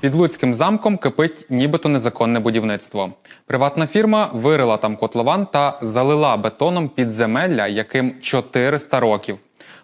Під Луцьким замком кипить нібито незаконне будівництво. Приватна фірма вирила там котлован та залила бетоном підземелля, яким 400 років.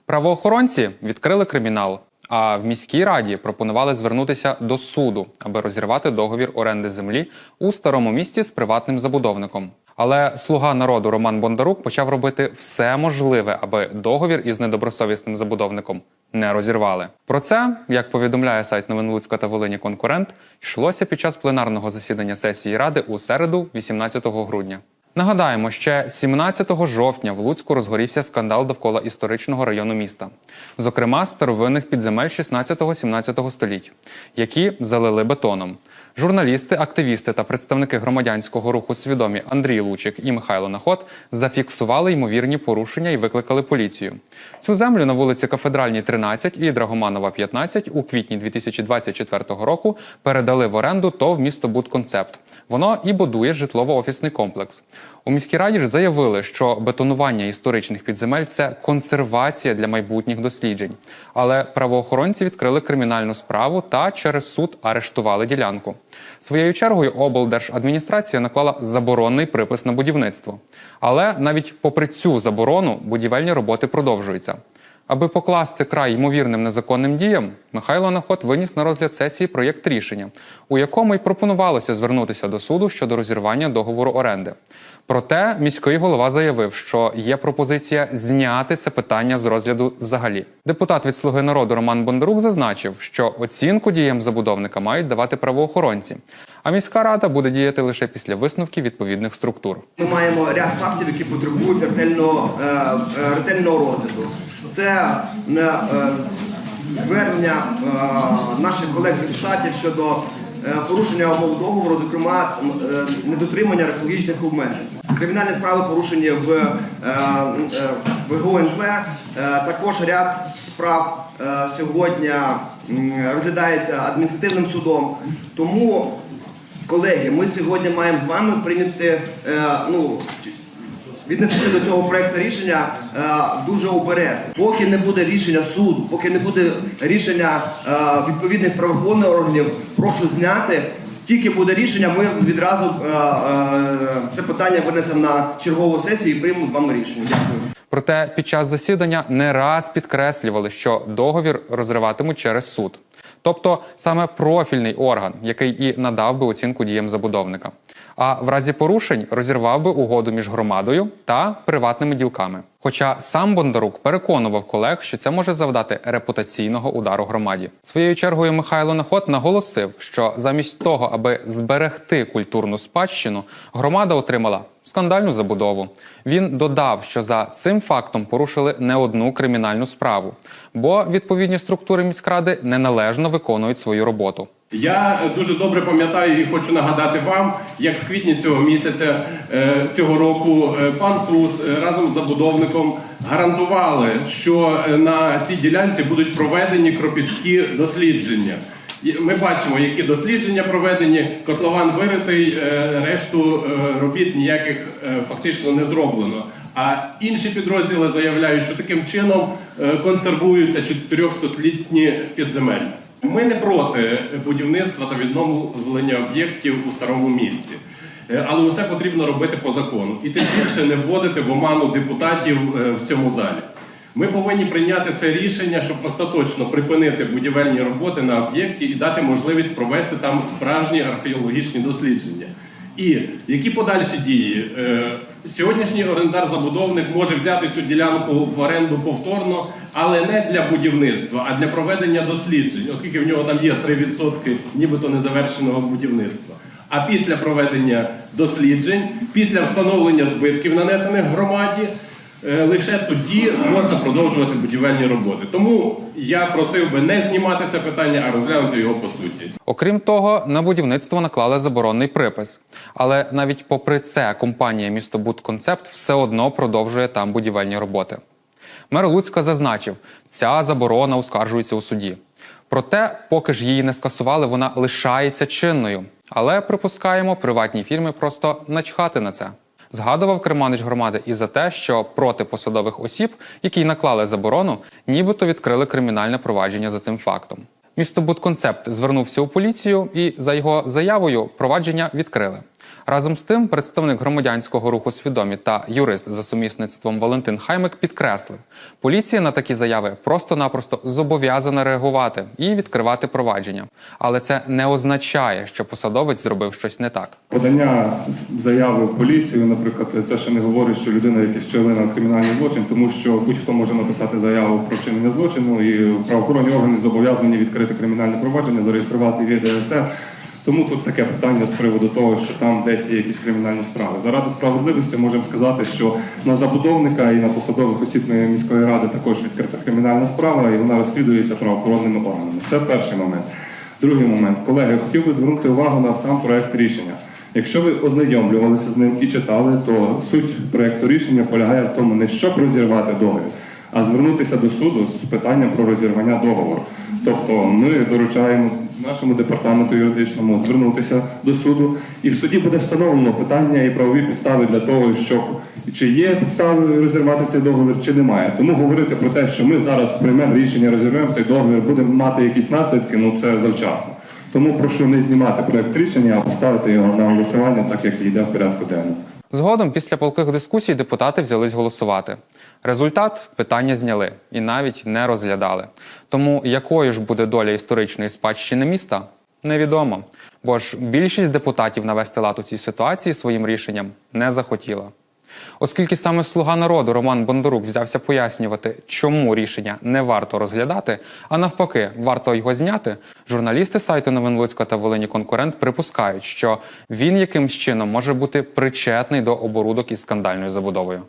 Правоохоронці відкрили кримінал. А в міській раді пропонували звернутися до суду, аби розірвати договір оренди землі у старому місті з приватним забудовником. Але слуга народу Роман Бондарук почав робити все можливе, аби договір із недобросовісним забудовником не розірвали. Про це, як повідомляє сайт новин Луцька та Волині конкурент, йшлося під час пленарного засідання сесії ради у середу, 18 грудня. Нагадаємо, ще 17 жовтня в Луцьку розгорівся скандал довкола історичного району міста, зокрема старовинних підземель 16-17 століть, які залили бетоном. Журналісти, активісти та представники громадянського руху свідомі Андрій Лучик і Михайло Наход зафіксували ймовірні порушення і викликали поліцію. Цю землю на вулиці Кафедральній 13 і Драгоманова 15 у квітні 2024 року передали в оренду ТОВ місто Будконцепт. Воно і будує житлово-офісний комплекс. У міській раді ж заявили, що бетонування історичних підземель це консервація для майбутніх досліджень. Але правоохоронці відкрили кримінальну справу та через суд арештували ділянку. Своєю чергою облдержадміністрація наклала заборонний припис на будівництво. Але навіть попри цю заборону будівельні роботи продовжуються. Аби покласти край ймовірним незаконним діям, Михайло Наход виніс на розгляд сесії проєкт рішення, у якому й пропонувалося звернутися до суду щодо розірвання договору оренди. Проте міський голова заявив, що є пропозиція зняти це питання з розгляду взагалі. Депутат від Слуги народу Роман Бондарук зазначив, що оцінку діям забудовника мають давати правоохоронці, а міська рада буде діяти лише після висновків відповідних структур. Ми маємо ряд фактів, які потребують ретельного, е, е, ретельного розгляду. Це е, е, звернення е, наших колег-депутатів щодо е, порушення умов договору, зокрема недотримання екологічних обмежень. Кримінальні справи порушені в, в ГУНП. Також ряд справ сьогодні розглядається адміністративним судом. Тому Колеги, ми сьогодні маємо з вами прийняти ну, віднести до цього проекту рішення е, дуже обережно. Поки не буде рішення суду, поки не буде рішення е, відповідних правоохоронних органів, прошу зняти. Тільки буде рішення, ми відразу е, це питання винесемо на чергову сесію і приймемо з вами рішення. Дякую. Проте під час засідання не раз підкреслювали, що договір розриватимуть через суд, тобто саме профільний орган, який і надав би оцінку діям забудовника. А в разі порушень розірвав би угоду між громадою та приватними ділками. Хоча сам Бондарук переконував колег, що це може завдати репутаційного удару громаді. Своєю чергою Михайло Наход наголосив, що замість того, аби зберегти культурну спадщину, громада отримала скандальну забудову. Він додав, що за цим фактом порушили не одну кримінальну справу, бо відповідні структури міськради неналежно виконують свою роботу. Я дуже добре пам'ятаю і хочу нагадати вам, як в квітні цього місяця е, цього року е, пан Туз е, разом з забудовником гарантували, що на цій ділянці будуть проведені кропіткі дослідження. Ми бачимо, які дослідження проведені. Котлован виритий, решту робіт ніяких фактично не зроблено. А інші підрозділи заявляють, що таким чином консервуються 400-літні підземелля. Ми не проти будівництва та відновлення об'єктів у старому місті. Е, Але усе потрібно робити по закону. І тим більше не вводити в оману депутатів е, в цьому залі. Ми повинні прийняти це рішення, щоб остаточно припинити будівельні роботи на об'єкті і дати можливість провести там справжні археологічні дослідження. І які подальші дії? Е, Сьогоднішній орендар-забудовник може взяти цю ділянку в оренду повторно, але не для будівництва, а для проведення досліджень, оскільки в нього там є 3% нібито незавершеного будівництва. А після проведення досліджень, після встановлення збитків, нанесених громаді, лише тоді можна продовжувати будівельні роботи. Тому я просив би не знімати це питання, а розглянути його по суті. Окрім того, на будівництво наклали заборонний припис. Але навіть попри це компанія місто Будконцепт все одно продовжує там будівельні роботи. Мер Луцька зазначив, ця заборона оскаржується у суді. Проте, поки ж її не скасували, вона лишається чинною. Але припускаємо, приватні фірми просто начхати на це. Згадував керманич громади і за те, що проти посадових осіб, які наклали заборону, нібито відкрили кримінальне провадження за цим фактом. Містобудконцепт звернувся у поліцію, і за його заявою провадження відкрили. Разом з тим, представник громадянського руху свідомі та юрист за сумісництвом Валентин Хаймик підкреслив, поліція на такі заяви просто-напросто зобов'язана реагувати і відкривати провадження. Але це не означає, що посадовець зробив щось не так. Подання заяви в поліцію, наприклад, це ще не говорить, що людина якийсь вчинила кримінальний злочин, тому що будь-хто може написати заяву про вчинення злочину, і правоохоронні органи зобов'язані відкрити кримінальне провадження, зареєструвати від ДСР. Тому тут таке питання з приводу того, що там десь є якісь кримінальні справи. Заради справедливості можемо сказати, що на забудовника і на посадових осіб міської ради також відкрита кримінальна справа, і вона розслідується правоохоронними органами. Це перший момент. Другий момент, колеги, хотів би звернути увагу на сам проект рішення. Якщо ви ознайомлювалися з ним і читали, то суть проекту рішення полягає в тому, не щоб розірвати договір, а звернутися до суду з питанням про розірвання договору. Тобто ми доручаємо нашому департаменту юридичному звернутися до суду, і в суді буде встановлено питання і правові підстави для того, щоб чи є підстави розірвати цей договір, чи немає. Тому говорити про те, що ми зараз приймемо рішення, розірвемо цей договір, будемо мати якісь наслідки, ну це завчасно. Тому прошу не знімати проект рішення, а поставити його на голосування, так як йде в порядку денному. Згодом, після палких дискусій, депутати взялись голосувати. Результат питання зняли і навіть не розглядали. Тому якою ж буде доля історичної спадщини міста, невідомо. Бо ж більшість депутатів навести лад у цій ситуації своїм рішенням не захотіла. Оскільки саме слуга народу Роман Бондарук взявся пояснювати, чому рішення не варто розглядати, а навпаки, варто його зняти, журналісти сайту новин Луцька та Волині конкурент припускають, що він якимсь чином може бути причетний до оборудок із скандальною забудовою.